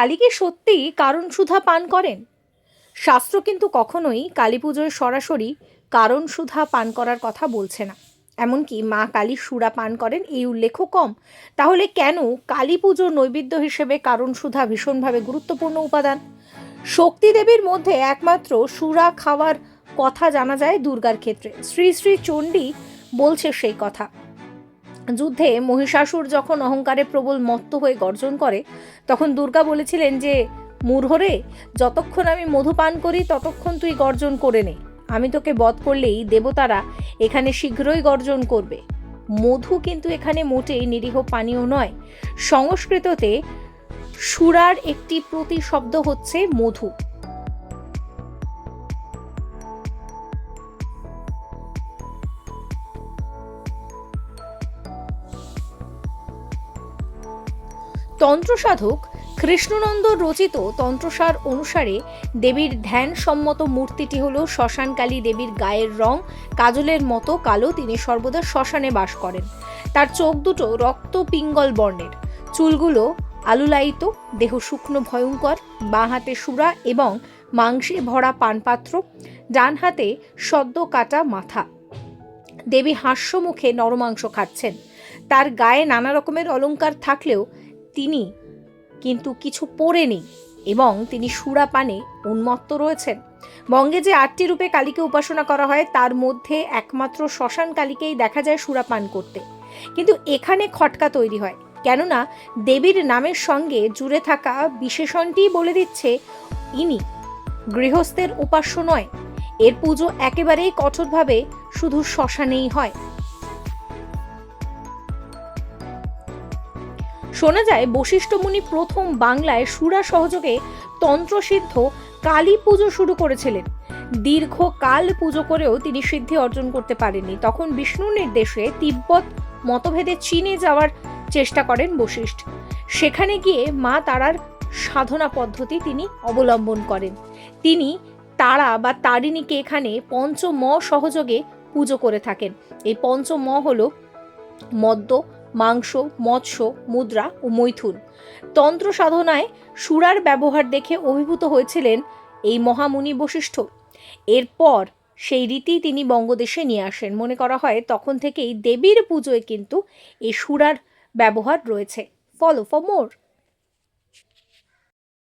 কালী কি সত্যিই কারণ সুধা পান করেন? শাস্ত্র কিন্তু কখনোই কালী পুজোয় সরাসরি কারণ সুধা পান করার কথা বলছে না। এমনকি মা কালী সুরা পান করেন এই উল্লেখও কম। তাহলে কেন কালী পুজোর নৈবেদ্য হিসেবে কারণ সুধা ভীষণভাবে গুরুত্বপূর্ণ উপাদান? শক্তি দেবীর মধ্যে একমাত্র সুরা খাওয়ার কথা জানা যায় দুর্গার ক্ষেত্রে। শ্রী শ্রী চণ্ডী বলছে সেই কথা। যুদ্ধে মহিষাসুর যখন অহংকারে প্রবল মত্ত হয়ে গর্জন করে, তখন দুর্গা বলেছিলেন যে মূর্হরে যতক্ষণ আমি মধু পান করি, ততক্ষণ তুই গর্জন করে নে। আমি তোকে বধ করলেই দেবতারা এখানে শীঘ্রই গর্জন করবে। মধু কিন্তু এখানে মোটেই নিরীহ পানীয় নয়। সংস্কৃততে সুরার একটি প্রতিশব্দ হচ্ছে মধু। তন্ত্রসাধক কৃষ্ণনন্দ রচিত তন্ত্রসার অনুসারে দেবীর ধ্যানসম্মত মূর্তিটি হল শ্মশানকালী দেবীর গায়ের রং, কাজলের মতো কালো তিনি সর্বদা শ্মশানে বাস করেন। তার চোখ দুটো রক্ত পিঙ্গল বর্ণের। চুলগুলো আলুলায়িত, দেহ শুকনো ভয়ঙ্কর, বাঁ হাতে সুরা এবং মাংসে ভরা পানপাত্র, ডান হাতে সদ্য কাটা মাথা। দেবী হাস্যমুখে নরমাংস খাচ্ছেন। তার গায়ে নানা রকমের অলংকার থাকলেও তিনি, কিন্তু কিছু পরে নেই এবং তিনি সুরা পানে উন্মত্ত রয়েছেন। বঙ্গে যে আটটি রূপে কালীকে উপাসনা করা হয়, তার মধ্যে একমাত্র শ্মশান কালীকেই দেখা যায় সুরা পান করতে। কিন্তু এখানে খটকা তৈরি হয়, কেননা দেবীর নামের সঙ্গে জুড়ে থাকা বিশেষণটিই বলে দিচ্ছে, ইনি গৃহস্থের উপাস্য নয়। এর পুজো একেবারেই কঠোরভাবে শুধু শ্মশানেই হয়। শোনা যায়, বশিষ্ঠ মুনি প্রথম বাংলায় সুরা সহযোগে তন্ত্রসিদ্ধ কালী পুজো শুরু করেছিলেন। দীর্ঘকাল পুজো করেও তিনি সিদ্ধি অর্জন করতে পারেননি। তখন বিষ্ণুর নির্দেশে তিব্বত মতভেদে চীনে যাওয়ার চেষ্টা করেন বশিষ্ঠ। সেখানে গিয়ে মা তারার সাধনা পদ্ধতি তিনি অবলম্বন করেন। তিনি তারা বা তারিণীকে এখানে পঞ্চম সহযোগে পুজো করে থাকেন। এই পঞ্চম হল মদ্য মাংস, মৎস্য, মুদ্রা ও মৈথুন। তন্ত্র সাধনায় সুরার ব্যবহার দেখে অভিভূত হয়েছিলেন এই মহামুনি বশিষ্ঠ। এরপর সেই রীতি তিনি বঙ্গদেশে নিয়ে আসেন। মনে করা হয় তখন থেকেই দেবীর পুজোয় কিন্তু এই সুরার ব্যবহার রয়েছে। Follow for more.